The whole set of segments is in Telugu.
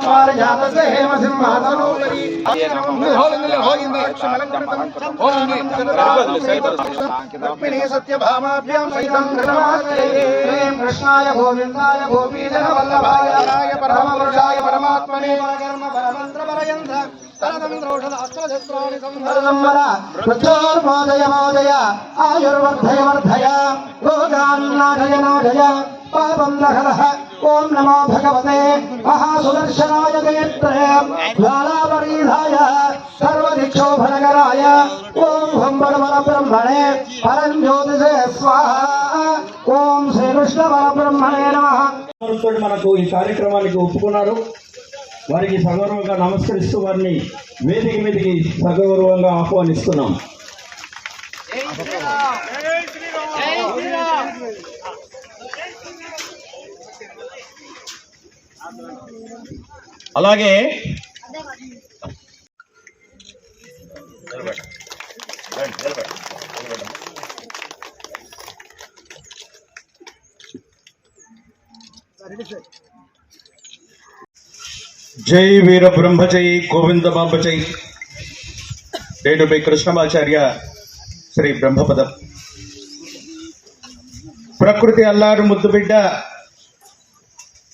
त्वार जात से हेम सिंहासनोपरि होलिन्दे होलिन्दे होलिन्दे सत्यभामाभ्यां सहितं कृतमाश्रये कृष्णाय गोविन्दाय गोपीजनवल्लभाय। परमपुरुषाय परमात्मने। परमन्त्रपरयन्त्र మోదయ ఆయుర్వర్ధయ వర్ధయ రోగాన్నాశయ నాశయ పాపం దహరః ఓం నమో భగవతే మహాసుదర్శనాయ జయత్రే జ్వాలాపరీధాయ సర్వదిక్షోభనకరాయ ఓం హం పరమర బ్రహ్మణే పరం జ్యోతిషే స్వాహ ఓం శ్రీకృష్ణ పరబ్రహ్మణే నమః తోటి మనకు ఈ కార్యక్రమానికి ఒప్పుకున్నారు. వారికి సగౌరవంగా నమస్కరిస్తూ వారిని వేదిక మీదకి సగౌరవంగా ఆహ్వానిస్తున్నాం. అలాగే జై వీర బ్రహ్మజై గోవింద బాబ జై మీ కృష్ణమాచార్య శ్రీ బ్రహ్మపదం. ప్రకృతి అల్లారు ముద్దు బిడ్డ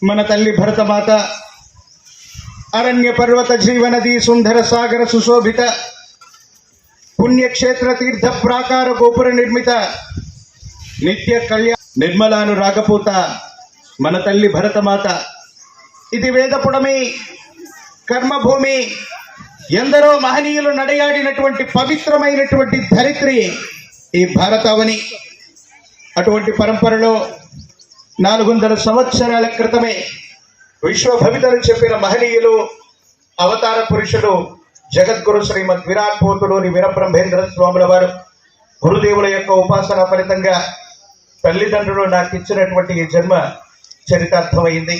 మన తల్లి భరతమాత అరణ్య పర్వత జీవనది సుందర సాగర సుశోభిత పుణ్యక్షేత్ర తీర్థ ప్రాకార గోపుర నిర్మిత నిత్య కళ్యాణ నిర్మలాను రాకపోత మన తల్లి భరతమాత ఇది వేదపుడమి కర్మభూమి. ఎందరో మహనీయులు నడయాడినటువంటి పవిత్రమైనటువంటి ధరిత్రి ఈ భారతావని. అటువంటి పరంపరలో నాలుగు వందల సంవత్సరాల క్రితమే విశ్వభవితలు చెప్పిన మహనీయులు అవతార పురుషులు జగద్గురు శ్రీమద్ విరాట్ పోతులోని వీరబ్రహ్మేంద్ర స్వాముల వారు గురుదేవుల యొక్క ఉపాసన ఫలితంగా తల్లిదండ్రులు నాకు ఇచ్చినటువంటి ఈ జన్మ చరితార్థమైంది.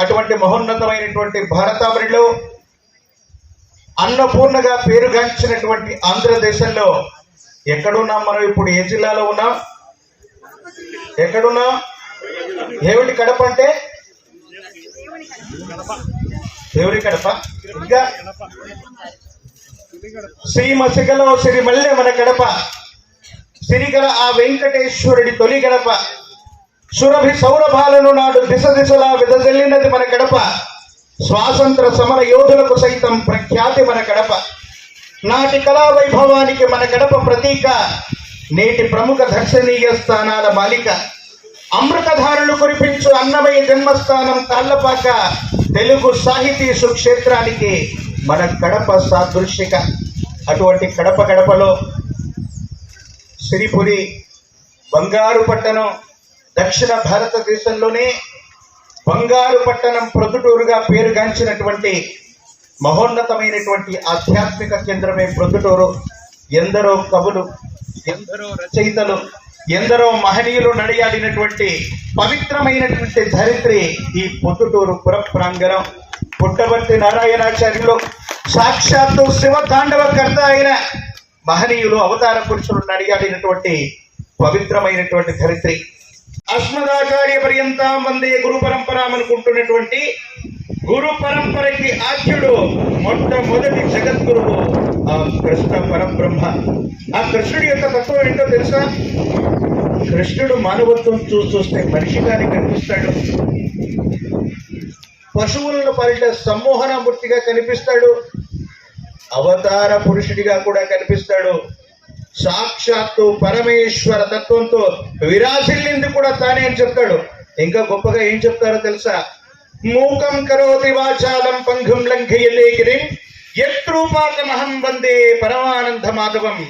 అటువంటి మహోన్నతమైనటువంటి భారతావరిలో అన్నపూర్ణగా పేరుగాంచినటువంటి ఆంధ్రదేశంలో ఎక్కడున్నాం మనం ఇప్పుడు? ఏ జిల్లాలో ఉన్నాం? ఎక్కడున్నాం? ఏమిటి కడప అంటే? దేవుడి కడప. ఇంకా? శ్రీమ శ్రీ మల్లె మన కడప. సిరిగల ఆ వెంకటేశ్వరుడి తొలి గడప సురభి సౌరభాలను నాడు దిశ దిశలా విదజల్లినది మన గడప. స్వాతంత్ర సమర యోధులకు సైతం ప్రఖ్యాతి మన గడప. నాటి కళా వైభవానికి మన గడప ప్రతీక. నేటి ప్రముఖ దర్శనీయ స్థానాల మాలిక. అమృతధారులు కురిపించు అన్నమయ జన్మస్థానం తాళ్ళపాక. తెలుగు సాహితీ సుక్షేత్రానికి మన కడప సాదృశ్యక. అటువంటి కడప గడపలో సిరిపురి బంగారు పట్టణం దక్షిణ భారతదేశంలోనే బంగారు పట్టణం ప్రొద్దుటూరుగా పేరుగాంచినటువంటి మహోన్నతమైనటువంటి ఆధ్యాత్మిక కేంద్రమే ప్రొద్దుటూరు. ఎందరో కవులు ఎందరో రచయితలు ఎందరో మహనీయులు నడియాడినటువంటి పవిత్రమైనటువంటి ధరిత్రి ఈ పొద్దుటూరు పుర ప్రాంగణం పుట్టవర్తి నారాయణాచార్యులు సాక్షాత్తు శివ తాండవకర్త అయిన మహనీయులు అవతార పురుషులు నడియాడినటువంటి పవిత్రమైనటువంటి ధరిత్రి. అస్మదాచార్య పర్యంతం వందే గురు పరంపరాం అనుకుంటున్నటువంటి గురు పరంపరకి ఆద్యుడు మొట్టమొదటి జగద్గురువు ఆ కృష్ణ పరబ్రహ్మ. ఆ కృష్ణుడి యొక్క తత్వం ఏంటో తెలుసా? కృష్ణుడు మానవత్వం చూ చూస్తే మనిషిగానే కనిపిస్తాడు. పశువులను పాలిట సమ్మోహనమూర్తిగా కనిపిస్తాడు. అవతార పురుషుడిగా కూడా కనిపిస్తాడు. సాక్షాత్తు పరమేశ్వర తత్వంతో విరాసిల్లింది కూడా తానే అని చెప్తాడు. ఇంకా గొప్పగా ఏం చెప్తారో తెలుసా? మూకం కరోతి వాచాలం పంఘం లంఘయలే గిరిం యత్రూపాకమహం వందే పరమానంద మాధవం.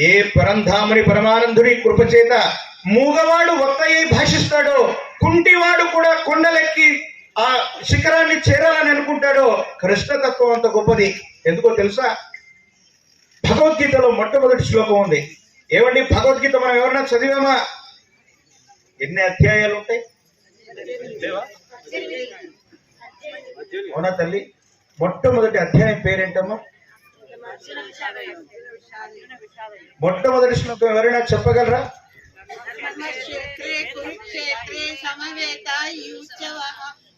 ఏ పరంధాముని పరమానందుడి కృపచేత మూగవాడు ఒక్కయ్యి భాషిస్తాడో కుంటివాడు కూడా కొండలెక్కి ఆ శిఖరాన్ని చేరాలని అనుకుంటాడో కృష్ణతత్వం అంత గొప్పది. ఎందుకో తెలుసా? భగవద్గీతలో మొట్టమొదటి శ్లోకం ఉంది. ఏమండి? భగవద్గీత మనం ఎవరన్నా చదివామా? ఎన్ని అధ్యాయాలు ఉంటాయి? అవునా తల్లి? మొట్టమొదటి అధ్యాయం పేరేంటమ్మా? మొట్టమొదటి శ్లోకం ఎవరైనా చెప్పగలరా?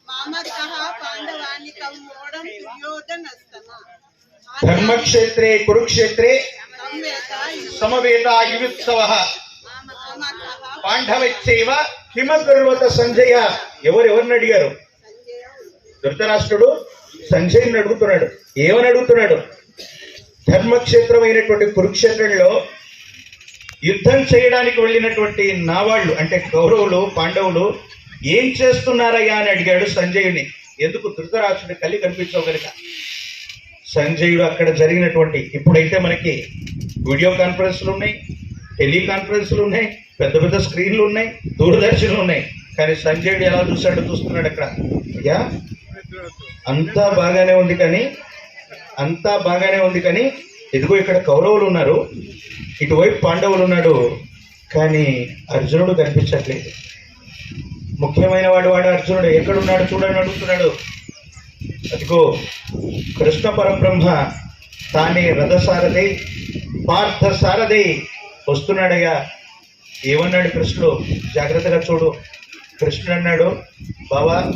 మామకః పాండవానికం దుర్యోధనస్తమ. ధర్మక్షేత్రే కురుక్షేత్రే సమవేత యుత్సవ మామకః హిమగర్వత సంజయ ఎవరెవరిని అడిగారు? ధృతరాష్ట్రుడు సంజయుని అడుగుతున్నాడు. ఏమని అడుగుతున్నాడు? ధర్మక్షేత్రమైనటువంటి కురుక్షేత్రంలో యుద్ధం చేయడానికి వెళ్ళినటువంటి నావాళ్ళు అంటే కౌరవులు పాండవులు ఏం చేస్తున్నారయ్యా అని అడిగాడు సంజయుని. ఎందుకు? ధృతరాష్ట్రుడు కలి కనిపించవు కనుక. సంజయుడు అక్కడ జరిగినటువంటి ఇప్పుడైతే మనకి వీడియో కాన్ఫరెన్స్లు ఉన్నాయి టెలికాన్ఫరెన్స్లు ఉన్నాయి పెద్ద పెద్ద స్క్రీన్లు ఉన్నాయి దూరదర్శన్లు ఉన్నాయి. కానీ సంజయుడు ఎలా చూశాడో చూస్తున్నాడు అక్కడ. అయ్యా అంతా బాగానే ఉంది కానీ అంతా బాగానే ఉంది కానీ ఇదిగో ఇక్కడ కౌరవులు ఉన్నారు ఇటువైపు పాండవులు ఉన్నాడు కానీ అర్జునుడు కనిపించట్లేదు. ముఖ్యమైన వాడు వాడు అర్జునుడు ఎక్కడున్నాడు చూడని అడుగుతున్నాడు. అదిగో కృష్ణ పరబ్రహ్మ తానే రథసారథి పార్థ సారథి వస్తున్నాడయ్యా. ఏమన్నాడు కృష్ణుడు? జాగ్రత్తగా చూడు. కృష్ణుడు అన్నాడు బావా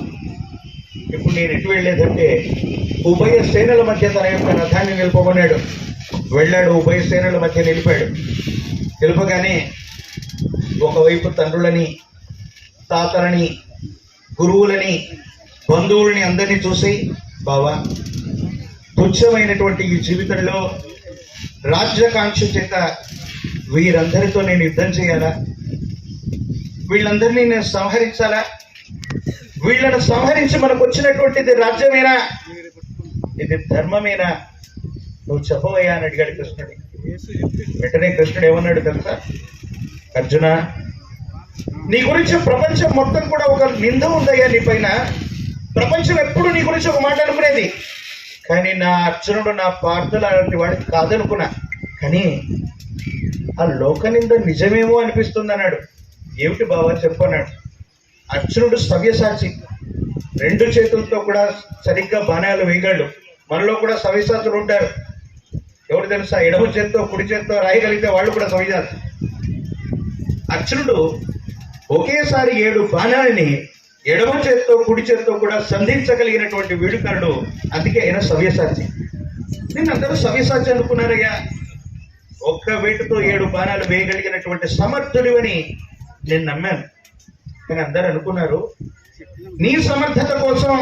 ఇప్పుడు నేను ఎటు వెళ్ళేదంటే ఉభయ సేనల మధ్య తన యొక్క రథాన్ని నిలుపుకున్నాడు. వెళ్ళాడు ఉభయ సేనల మధ్య నిలిపాడు. నిలుపగానే ఒకవైపు తండ్రులని తాతలని గురువులని బంధువుల్ని అందరినీ చూసి బావా తుచ్చమైనటువంటి ఈ జీవితంలో రాజ్యకాంక్ష చేత వీరందరితో నేను యుద్ధం చేయాలా? వీళ్ళందరినీ నేను సంహరించాలా? వీళ్ళను సంహరించి మనకు వచ్చినటువంటిది రాజ్యమేనా? ఇది ధర్మమేనా? నువ్వు చెప్పవయ్యా అని అడిగాడు కృష్ణుడు. వెంటనే కృష్ణుడు ఏమన్నాడు తెలుసా? అర్జున నీ గురించి ప్రపంచం మొత్తం కూడా ఒక నింద ఉందయ్యా నీ పైన. ప్రపంచం ఎప్పుడు నీ గురించి ఒక మాట అనుకునేది? కానీ నా అర్జునుడు నా పార్థులు అలాంటి వాడికి కాదనుకున్నా. కానీ ఆ లోక నింద నిజమేమో అనిపిస్తుంది అన్నాడు ఏమిటి బాబా చెప్పన్నాడు అర్జునుడు సవ్యసాచి. రెండు చేతులతో కూడా సరిగ్గా బాణాలు వేయగలడు. మనలో కూడా సవ్యసాచులు ఉంటారు. ఎవరు తెలుసా? ఎడమ చేత్తో కుడి చేత్తో రాయగలిగితే వాళ్ళు కూడా సవ్యసాచి అర్జునుడు ఒకేసారి ఏడు బాణాలని ఎడమ చేత్తో కుడి చేత్తో కూడా సంధించగలిగినటువంటి వీడుకరుడు అందుకే ఆయన సవ్యసాచి. నేను అందరూ సవ్యసాచి అనుకున్నారయ్యా. ఒక్క వేటుతో ఏడు బాణాలు వేయగలిగినటువంటి సమర్థుడివని నేను నమ్మాను. కానీ అందరు అనుకున్నారు నీ సమర్థత కోసం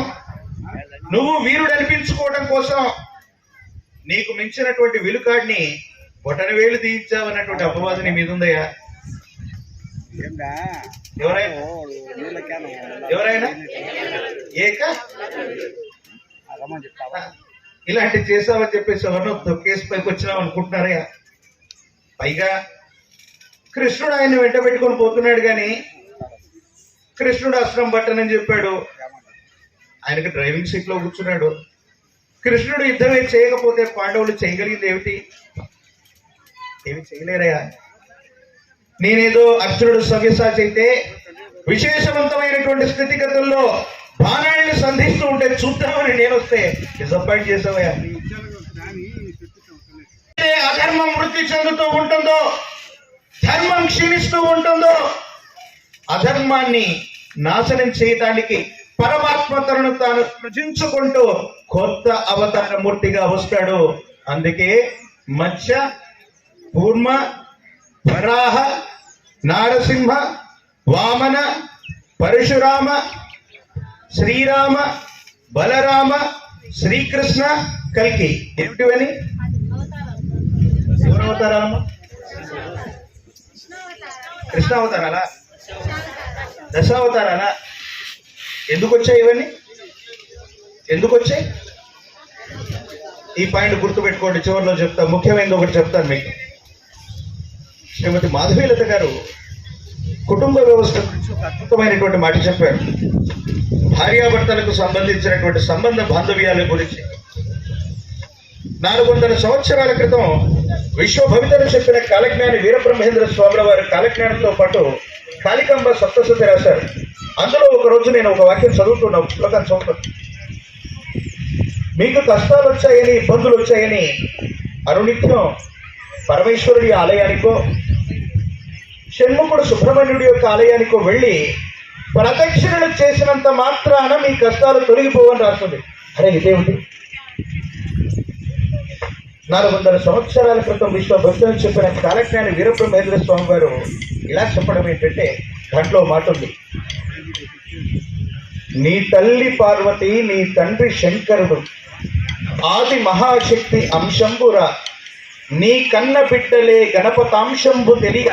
నువ్వు వీరుడు అనిపించుకోవడం కోసం నీకు మించినటువంటి విలుకాడిని బొటన వేలు తీయించావన్నటువంటి అపవాదం నీ మీద ఉందయ్యా. ఎవరైనా? ఏక? ఇలాంటి చేసావని చెప్పేసి ఎవరినో తొక్కేసి పైకి వచ్చినావు అనుకుంటున్నారయ్యా పైగా కృష్ణుడు ఆయన వెంట పెట్టుకొని పోతున్నాడు కానీ కృష్ణుడు అస్త్రం పట్టనని చెప్పాడు. ఆయనకి డ్రైవింగ్ సీట్లో కూర్చున్నాడు. కృష్ణుడు యుద్ధమే చేయకపోతే పాండవులు చేయగలిగింది ఏమిటి? ఏమి చేయలేరయ్యా. నేనేదో అర్జునుడు సవ్యసాచి అయితే విశేషవంతమైనటువంటి స్థితిగతుల్లో బాణాన్ని సంధిస్తూ ఉంటే చూద్దామని నేను వస్తే డిసప్పాయింట్ చేసావయ్యా. అధర్మం వృద్ధి చెందుతూ ఉంటుందో ధర్మం క్షీణిస్తూ ఉంటుందో అధర్మాన్ని నాశనం చేయటానికి పరమాత్మ తనను తాను సృజించుకుంటూ కొత్త అవతార మూర్తిగా వస్తాడు. అందుకే మత్స్య పూర్మ వరాహ నారసింహ వామన పరశురామ శ్రీరామ బలరామ శ్రీకృష్ణ కల్కి. ఏమిటివని? ఎవరు కృష్ణావతారాలా? దశావతారాలా? ఎందుకు వచ్చాయి ఇవన్నీ? ఎందుకు వచ్చాయి ఈ పాయింట్ గుర్తుపెట్టుకోండి చివరిలో చెప్తా. ముఖ్యమైనది ఒకటి చెప్తాను మీకు. శ్రీమతి మాధవీలత గారు కుటుంబ వ్యవస్థ గురించి ఒక అద్భుతమైనటువంటి మాట చెప్పారు. భార్యాభర్తలకు సంబంధించినటువంటి సంబంధ బాంధవ్యాల గురించి. నాలుగు వందల సంవత్సరాల క్రితం విశ్వభవితను చెప్పిన కాలజ్ఞాని వీరబ్రహ్మేంద్ర స్వాముల వారి కాలజ్ఞానంతో పాటు కాళికాంబ సప్తశతి రాశారు. అందులో ఒక రోజు నేను ఒక వాక్యం చదువుతున్నా పుస్తకం చదువుతున్నా మీకు కష్టాలు వచ్చాయని ఇబ్బందులు వచ్చాయని అరుణిత్యం పరమేశ్వరుడి ఆలయానికో షణ్ముఖుడు సుబ్రహ్మణ్యుడి యొక్క ఆలయానికి వెళ్ళి ప్రదక్షిణలు చేసినంత మాత్రాన మీ కష్టాలు తొలగిపోవని రాస్తుంది. అరే ఇదేమిటి? నాలుగు వందల సంవత్సరాల క్రితం విశ్వభక్తులు చెప్పిన కాలజ్ఞాని వీరబ్రహ్మేంద్ర స్వామి గారు ఇలా చెప్పడం ఏంటంటే దాంట్లో మాట ఉంది. నీ తల్లి పార్వతి నీ తండ్రి శంకరుడు ఆది మహాశక్తి అంశంబురా నీ కన్న బిడ్డలే గణపతాంశంబు తెలియ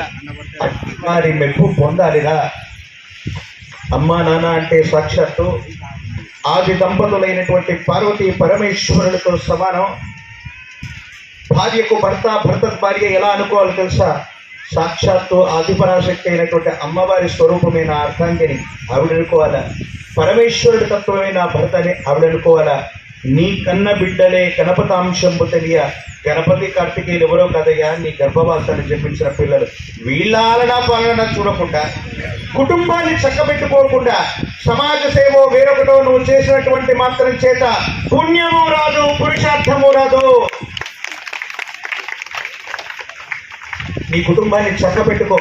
వారి మెప్పు పొందాలిరా. అమ్మా నాన్న అంటే సాక్షాత్తు ఆది దంపతులైనటువంటి పార్వతి పరమేశ్వరులతో సమానం. భార్యకు భర్త భర్త భార్య ఎలా అనుకోవాలో తెలుసా? సాక్షాత్తు ఆదిపరాశక్తి అయినటువంటి అమ్మవారి స్వరూపమైన అర్థాంగిని ఆవిడ అనుకోవాలా? పరమేశ్వరుడి తత్వమైన భర్తని ఆవిడ అనుకోవాలా? నీ కన్న బిడ్డలే గణపతాంశంబు తెలియ. గణపతి కార్తికేయులు ఎవరో కదయ్యా నీ గర్భవాసాన్ని జపించిన పిల్లలు. వీళ్ళాలన పాలన చూడకుండా కుటుంబాన్ని చక్కబెట్టుకోకుండా సమాజ సేవో వేరొకటో నువ్వు చేసినటువంటి మాత్రం చేత పుణ్యము రాదు పురుషార్థము రాదు. నీ కుటుంబాన్ని చక్కబెట్టుకో.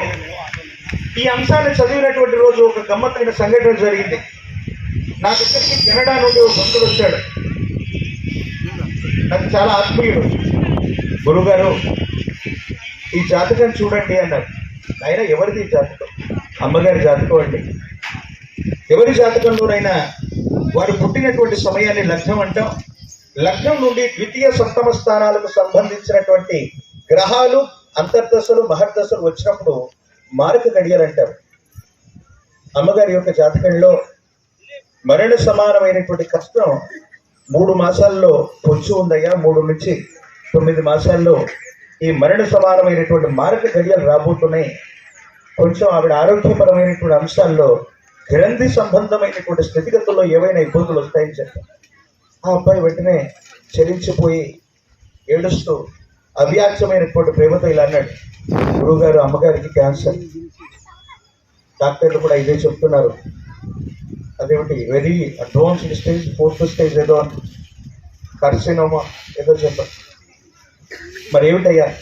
ఈ అంశాన్ని చదివినటువంటి రోజు ఒక గమ్మత్తైన సంఘటన జరిగింది. నా దగ్గరికి కెనడా నుండి ఒక భక్తుడు వచ్చాడు. నాకు చాలా ఆత్మీయుడు. గురుగారు ఈ జాతకం చూడండి అన్నారు. ఆయన ఎవరిది జాతకం? అమ్మగారి జాతకం అండి. ఎవరి జాతకంలోనైనా వారు పుట్టినటువంటి సమయాన్ని లగ్నం అంటాం. లగ్నం నుండి ద్వితీయ సప్తమ స్థానాలకు సంబంధించినటువంటి గ్రహాలు అంతర్దశలు మహర్దశలు వచ్చినప్పుడు మారక గడియలు అంటారు. అమ్మగారి యొక్క జాతకంలో మరణ సమానమైనటువంటి కష్టం మూడు మాసాల్లో పొచ్చు ఉందయ్యా మూడు నుంచి తొమ్మిది మాసాల్లో ఈ మరణ సమానమైనటువంటి మారక గడియలు రాబోతున్నాయి. కొంచెం ఆవిడ ఆరోగ్యపరమైనటువంటి అంశాల్లో గ్రంథి సంబంధమైనటువంటి స్థితిగతుల్లో ఏవైనా ఇబ్బందులు వస్తాయని చెప్పారు. ఆ అబ్బాయి వెంటనే చలించిపోయి ఏడుస్తూ అవ్యాఖ్యమైనటువంటి ప్రేమతో ఇలా అన్నాడు గురువుగారు అమ్మగారికి క్యాన్సర్. డాక్టర్లు కూడా ఇదే చెప్తున్నారు. అదేమిటి? Very advanced stage fourth stage ఏదో కర్సినోమా ఏదో చెప్పారు మరి ఏమిటయ్యా?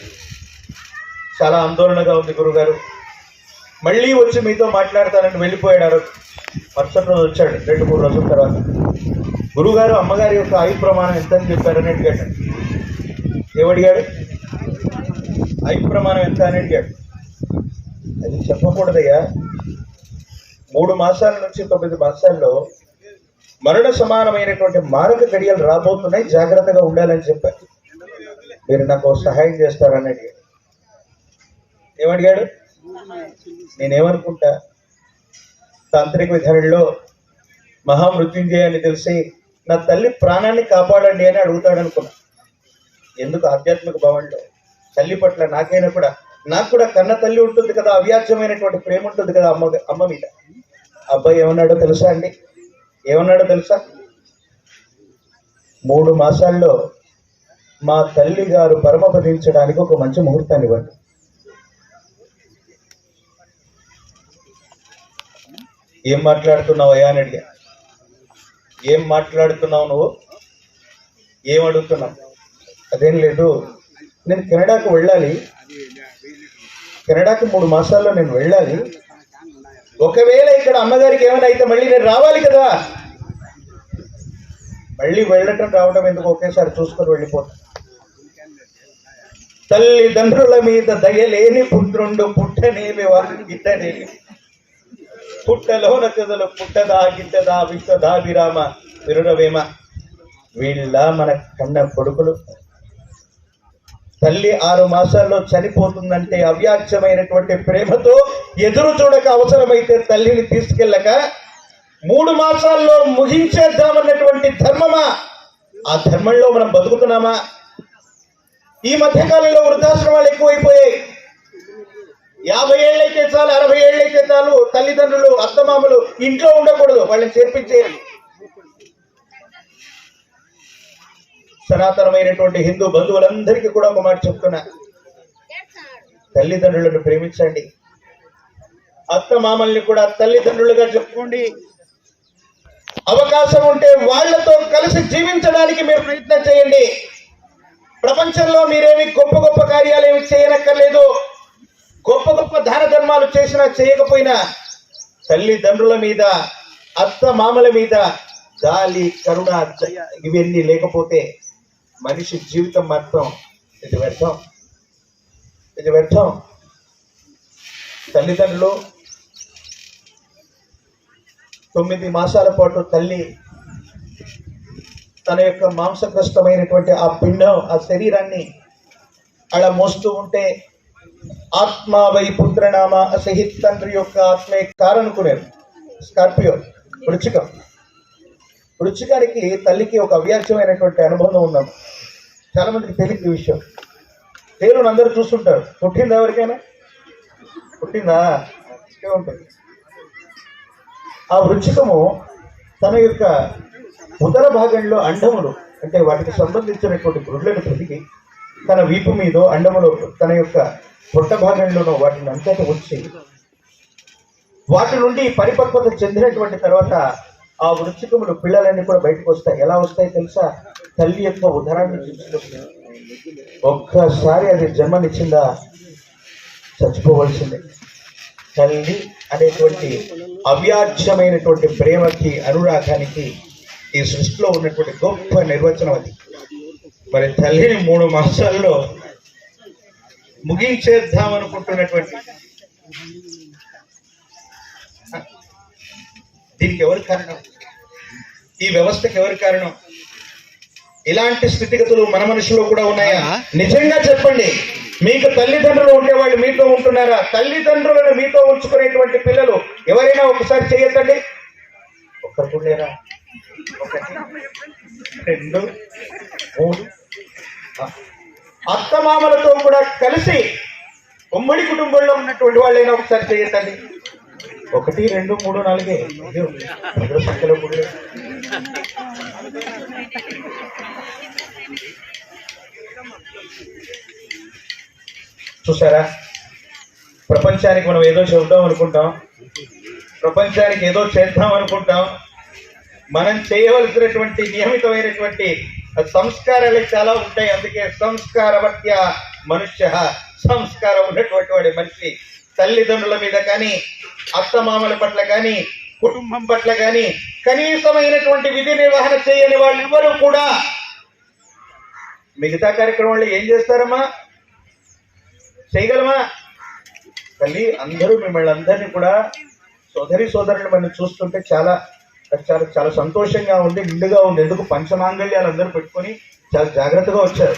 చాలా ఆందోళనగా ఉంది గురుగారు. మళ్ళీ వచ్చి మీతో మాట్లాడతానని వెళ్ళిపోయాడు మరుసటి రోజు వచ్చాడు రెండు మూడు రోజుల తర్వాత. గురుగారు అమ్మగారి యొక్క ఆయు ప్రమాణం ఎంత అని చెప్పారని అడిగాడు. ఏమడిగాడు? ఆయు ప్రమాణం ఎంత అని అడిగాడు. అది చెప్పకూడదయ్యా. మూడు మాసాల నుంచి తొమ్మిది మాసాల్లో మరణ సమానమైనటువంటి మారక గడియలు రాబోతున్నాయి. జాగ్రత్తగా ఉండాలని చెప్పారు. మీరు నాకు సహాయం చేస్తారని అడిగాడు ఏమడిగాడు? నేనేమనుకుంటా? తాంత్రిక విధానంలో మహామృత్యుంజయ అని తెలిసి నా తల్లి ప్రాణాన్ని కాపాడండి అని అడుగుతాడు అనుకున్నా ఎందుకు? ఆధ్యాత్మిక భావంలో. తల్లి పట్ల నాకైనా కూడా నాకు కూడా కన్న తల్లి ఉంటుంది కదా అవ్యాజ్యమైనటువంటి ప్రేమ ఉంటుంది కదా అమ్మ అమ్మ మీద. అబ్బాయి ఏమన్నాడో తెలుసా అండి? ఏమన్నాడో తెలుసా? మూడు మాసాల్లో మా తల్లి గారు పరమపదించడానికి ఒక మంచి ముహూర్తాన్ని ఇవ్వండి. ఏం మాట్లాడుతున్నావు అయ్యా అని అడిగా. ఏం మాట్లాడుతున్నావు నువ్వు? ఏం అడుగుతున్నావు? అదేం లేదు. నేను కెనడాకు వెళ్ళాలి. కెనడాకి మూడు మాసాల్లో నేను వెళ్ళాలి. ఒకవేళ ఇక్కడ అమ్మగారికి ఏమైనా అయితే మళ్ళీ నేను రావాలి కదా. మళ్ళీ వెళ్ళటం రావడం ఎందుకు? ఒకేసారి చూసుకొని వెళ్ళిపోతా. తల్లిదండ్రుల మీద దయలేని పుత్రుండు పుట్టనేమి వారు గిట్టనేమి పుట్టలోన చెదలు పుట్టదా గిట్టదా విత్తదా విరామ విరుడవేమ. వీళ్ళ మన కన్న కొడుకులు తల్లి ఆరు మాసాల్లో చనిపోతుందంటే అవ్యాఖ్యమైనటువంటి ప్రేమతో ఎదురు చూడక అవసరమైతే తల్లిని తీసుకెళ్ళక మూడు మాసాల్లో ముగించేద్దామన్నటువంటి ధర్మమా? ఆ ధర్మంలో మనం బతుకుతున్నామా? ఈ మధ్యకాలంలో వృద్ధాశ్రమాలు ఎక్కువైపోయాయి. యాభై ఏళ్ళైతే చాలు అరవై ఏళ్ళైతే చాలు తల్లిదండ్రులు అత్తమామలు ఇంట్లో ఉండకూడదు వాళ్ళని చేర్పించేయాలి. సనాతనమైనటువంటి హిందూ బంధువులందరికీ కూడా ఒక మాట చెప్తున్నా. తల్లిదండ్రులను ప్రేమించండి. అత్త మామల్ని కూడా తల్లిదండ్రులుగా చెప్పుకోండి. అవకాశం ఉంటే వాళ్ళతో కలిసి జీవించడానికి మీరు ప్రయత్నం చేయండి. ప్రపంచంలో మీరేమి గొప్ప గొప్ప కార్యాలు ఏమి చేయనక్కర్లేదు. గొప్ప గొప్ప దాన ధర్మాలు చేసినా చేయకపోయినా తల్లిదండ్రుల మీద అత్త మామల మీద గాలి కరుణ ఇవన్నీ లేకపోతే మనిషి జీవితం మాత్రం ఇది వ్యర్థం. ఇది వ్యర్థం. తల్లిదండ్రులు తొమ్మిది మాసాల పాటు తల్లి తన యొక్క మాంసగ్రస్తమైనటువంటి ఆ పిండం ఆ శరీరాన్ని అలా మోస్తూ ఉంటే ఆత్మ వై పుత్రనామ అసహిత్ తండ్రి యొక్క ఆత్మే కారనుకునేది. స్కార్పియో వృచ్చికం. రుచికాడికి తల్లికి ఒక అవ్యాజ్యమైనటువంటి అనుబంధం ఉన్నాం చాలా మందికి తెలియదు ఈ విషయం. పేరును అందరూ చూస్తుంటారు. పుట్టిందా ఎవరికైనా? పుట్టిందా? ఉంటుంది. ఆ వృచ్చికము తన యొక్క ఉదర భాగంలో అండములు అంటే వాటికి సంబంధించినటువంటి గుడ్లను ప్రతికి తన వీపు మీద అండములో తన యొక్క పొట్ట భాగంలోనూ వాటిని అంతటి వచ్చి వాటి నుండి పరిపక్వత చెందినటువంటి తర్వాత ఆ వృక్షకములు పిల్లలన్నీ కూడా బయటకు వస్తాయి. ఎలా వస్తాయి తెలుసా? తల్లి యొక్క ఉదరాన్ని చూసి ఒక్కసారి అది జన్మనిచ్చిందా? చచ్చిపోవలసిందే. తల్లి అనేటువంటి అవ్యాజ్యమైనటువంటి ప్రేమకి అనురాగానికి ఈ సృష్టిలో ఉన్నటువంటి గొప్ప నిర్వచనం అది. మరి తల్లిని మూడు మాసాల్లో ముగించేద్దాం దీనికి ఎవరు కారణం? ఈ వ్యవస్థకి ఎవరు కారణం? ఇలాంటి స్థితిగతులు మన మనుషులో కూడా ఉన్నాయా? నిజంగా చెప్పండి. మీకు తల్లిదండ్రులు ఉంటే వాళ్ళు మీతో ఉంటున్నారా? తల్లిదండ్రులను మీతో ఉంచుకునేటువంటి పిల్లలు ఎవరైనా ఒకసారి చేయొద్దండి? ఒక్కరు లేరా? ఒకటి రెండు మూడు. అత్తమామలతో కూడా కలిసి ఉమ్మడి కుటుంబంలో ఉన్నటువంటి వాళ్ళైనా ఒకసారి చేయొద్దండి. ఒకటి రెండు మూడు నాలుగే. సంఖ్యలో కూడా చూసారా? ప్రపంచానికి మనం ఏదో చెబుదాం అనుకుంటాం. ప్రపంచానికి ఏదో చేద్దాం అనుకుంటాం. మనం చేయవలసినటువంటి నియమితమైనటువంటి సంస్కారాలు చాలా ఉంటాయి. అందుకే సంస్కారవత్య మనుష్య. సంస్కారం ఉన్నటువంటి వాడి మనిషి. తల్లిదండ్రుల మీద కానీ అత్తమామల పట్ల కానీ కుటుంబం పట్ల కానీ కనీసమైనటువంటి విధి నిర్వహణ చేయని వాళ్ళు ఎవరు కూడా మిగతా కార్యక్రమాలు ఏం చేస్తారమ్మా? చేయగలమా? తల్లి అందరూ మిమ్మల్ని అందరినీ కూడా సోదరి సోదరులు మనం చూస్తుంటే చాలా చాలా చాలా సంతోషంగా ఉంది నిండుగా ఉంది ఎందుకు పంచమాంగళ్యాలు అందరూ పెట్టుకొని చాలా జాగ్రత్తగా వచ్చారు.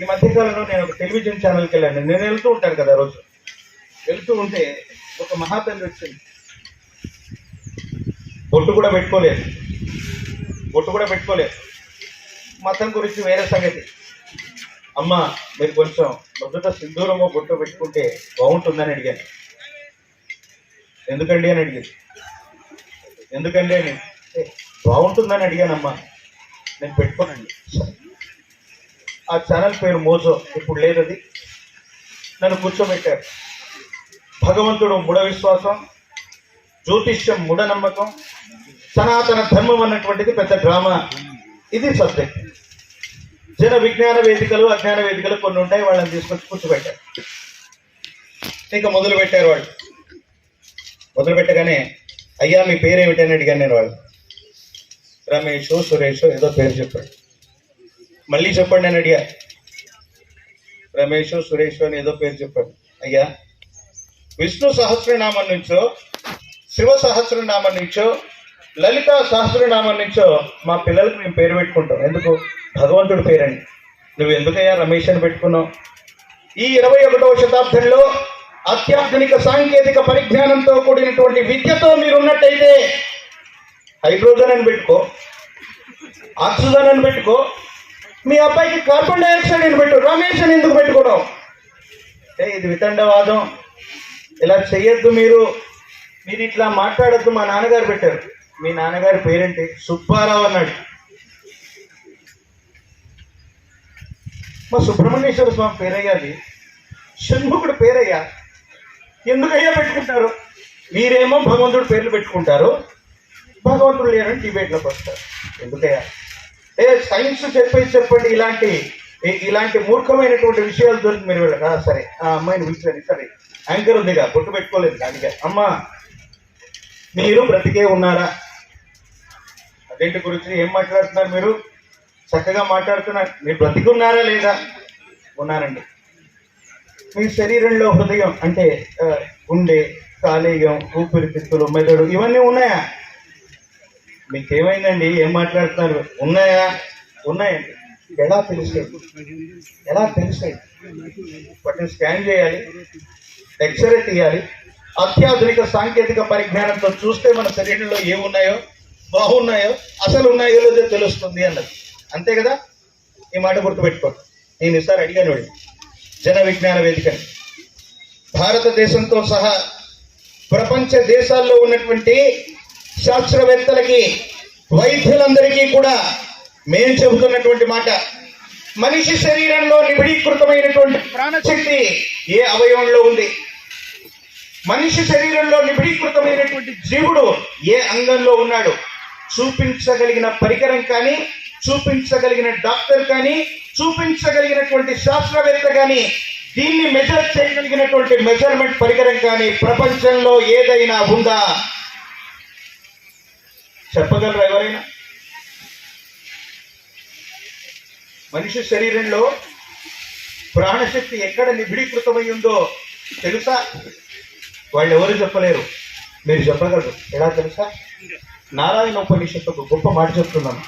ఈ మధ్యకాలంలో నేను ఒక టెలివిజన్ ఛానల్కి వెళ్ళాను. నేను వెళ్తూ ఉంటాను కదా రోజు. వెళుతూ ఉంటే ఒక మహాతల్లి వచ్చింది. బొట్టు కూడా పెట్టుకోలేదు. బొట్టు కూడా పెట్టుకోలేదు. మతం గురించి వేరే సంగతి. అమ్మ మీరు కొంచెం మొదట సింధూరమో బొట్టు పెట్టుకుంటే బాగుంటుందని అడిగాను. ఎందుకండి అని అడిగింది ఎందుకండి అని? బాగుంటుందని అడిగానమ్మా. నేను పెట్టుకోనండి. ఆ ఛానల్ పేరు మోజో. ఇప్పుడు లేదు అది. నన్ను కూర్చోబెట్టారు. భగవంతుడు మూఢ విశ్వాసం జ్యోతిష్యం మూఢనమ్మకం సనాతన ధర్మం అన్నటువంటిది పెద్ద డ్రామా. ఇది సబ్జెక్ట్. జన విజ్ఞాన వేదికలు అజ్ఞాన వేదికలు కొన్ని ఉంటాయి వాళ్ళని తీసుకొచ్చి కూర్చోబెట్టారు. ఇక మొదలు పెట్టారు వాళ్ళు. మొదలు పెట్టగానే అయ్యా మీ పేరేమిటని అడిగాను నేను వాళ్ళు రమేష్ సురేష్ ఏదో పేరు చెప్పాడు. మళ్ళీ చెప్పండి అని అడిగా రమేష్ సురేష్ అని ఏదో పేరు చెప్పాడు. అయ్యా విష్ణు సహస్రనామం నుంచో శివ సహస్రనామం నుంచో లలిత సహస్రనామం నుంచో మా పిల్లలకు మేము పేరు పెట్టుకుంటాం. ఎందుకు? భగవంతుడి పేరండి. నువ్వు ఎందుకయ్యా రమేష్ అని పెట్టుకున్నావు? ఈ ఇరవై ఒకటవ శతాబ్దంలో అత్యాధునిక సాంకేతిక పరిజ్ఞానంతో కూడినటువంటి విద్యతో మీరున్నట్టయితే హైడ్రోజన్ అని పెట్టుకో ఆక్సిజన్ అని పెట్టుకో మీ అబ్బాయికి కార్బన్ డైఆక్సైడ్ అని పెట్టు రమేష్ అని ఎందుకు పెట్టుకోవడం? ఇది వితండవాదం. ఇలా చెయ్యొద్దు మీరు. మీరు ఇట్లా మాట్లాడొద్దు మా నాన్నగారు పెట్టారు. మీ నాన్నగారి పేరేంటి? సుబ్బారావు అన్నాడు. మా సుబ్రహ్మణ్యేశ్వర స్వామి పేరయ్యాది షణ్ముఖుడు పేరయ్యా. ఎందుకయ్యా పెట్టుకుంటారు? మీరేమో భగవంతుడు పేర్లు పెట్టుకుంటారు. భగవంతుడు లేరని డిబేట్లోకి వస్తారు. ఎందుకయ్యా? ఏ సైన్స్ చెప్పేసి చెప్పండి. ఇలాంటి ఇలాంటి మూర్ఖమైనటువంటి విషయాలు దొరికి మీరు వెళ్ళక. సరే. ఆ అమ్మాయిని పిలిచండి సరే. యాంకర్ ఉందిగా బొట్టు పెట్టుకోలేదు దానికే. అమ్మా మీరు బ్రతికే ఉన్నారా? అదేంటి గురించి ఏం మాట్లాడుతున్నారు మీరు? చక్కగా మాట్లాడుతున్నారు. మీరు బ్రతికున్నారా లేదా? ఉన్నారండి. మీ శరీరంలో హృదయం అంటే గుండె కాలేయం ఊపిరితిత్తులు మెదడు ఇవన్నీ ఉన్నాయా? మీకేమైందండి? ఏం మాట్లాడుతున్నారు? ఉన్నాయా? ఉన్నాయండి. ఎలా తెలుస్తాయి? ఎలా తెలుస్తాయి? వాటిని స్కాన్ చేయాలి. ఎక్స్రే తీయాలి. అత్యాధునిక సాంకేతిక పరిజ్ఞానంతో చూస్తే మన శరీరంలో ఏమున్నాయో బాగున్నాయో అసలు ఉన్నాయో లేదో తెలుస్తుంది అన్నది. అంతే కదా? ఈ మాట గుర్తుపెట్టుకో నేను ఈసారి అడిగాను జన విజ్ఞాన వేదికని. భారతదేశంతో సహా ప్రపంచ దేశాల్లో ఉన్నటువంటి శాస్త్రవేత్తలకి వైద్యులందరికీ కూడా మేం చెబుతున్నటువంటి మాట. మనిషి శరీరంలో నిబిడీకృతమైనటువంటి ప్రాణశక్తి ఏ అవయవంలో ఉంది? మనిషి శరీరంలో నిబిడీకృతమైనటువంటి జీవుడు ఏ అంగంలో ఉన్నాడు? చూపించగలిగిన పరికరం కానీ చూపించగలిగిన డాక్టర్ కానీ చూపించగలిగినటువంటి శాస్త్రవేత్త కానీ దీన్ని మెజర్ చేయగలిగినటువంటి మెజర్మెంట్ పరికరం కానీ ప్రపంచంలో ఏదైనా ఉందా? చెప్పగలరా ఎవరైనా? మనిషి శరీరంలో ప్రాణశక్తి ఎక్కడ నిబిడీకృతమై ఉందో తెలుసా? వాళ్ళు ఎవరు చెప్పలేరు. మీరు చెప్పగలరు. ఎలా తెలుసా? నారాయణ ఉపనిషత్తు ఒక గొప్ప మాట చెప్తున్నాను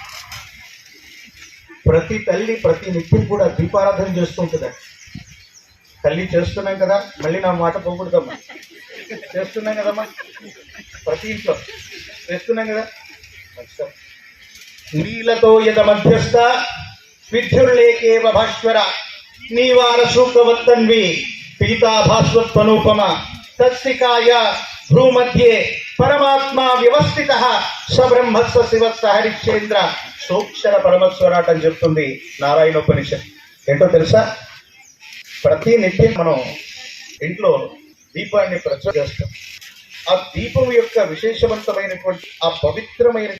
ప్రతి తల్లి ప్రతి నిత్యం కూడా దీపారాధన చేస్తుంటుందండి తల్లి చేస్తున్నాం కదా మళ్ళీ నా మాట పోకూడదమ్మా. చేస్తున్నాం కదమ్మా. ప్రతి ఇంట్లో చేస్తున్నాం కదా. నీలతో యద మధ్యస్థ విద్యుల్లేకేవ భాస్వర నీవార సూక్తవత్తన్వి పీతా భాస్వత్వనూపమ తత్సికాయ భూమధ్యే పరమాత్మ వ్యవస్థిత స్వబ్రహ్మస్వ శివస్వ హరిశ్చేంద్ర సూక్షర పరమస్వరాట్ అని చెప్తుంది నారాయణోపనిషత్ ఏంటో తెలుసా? ప్రతి నిత్యం మనం ఇంట్లో దీపాన్ని ప్రచురం చేస్తాం. ఆ దీపం యొక్క విశేషవంతమైనటువంటి ఆ పవిత్రమైన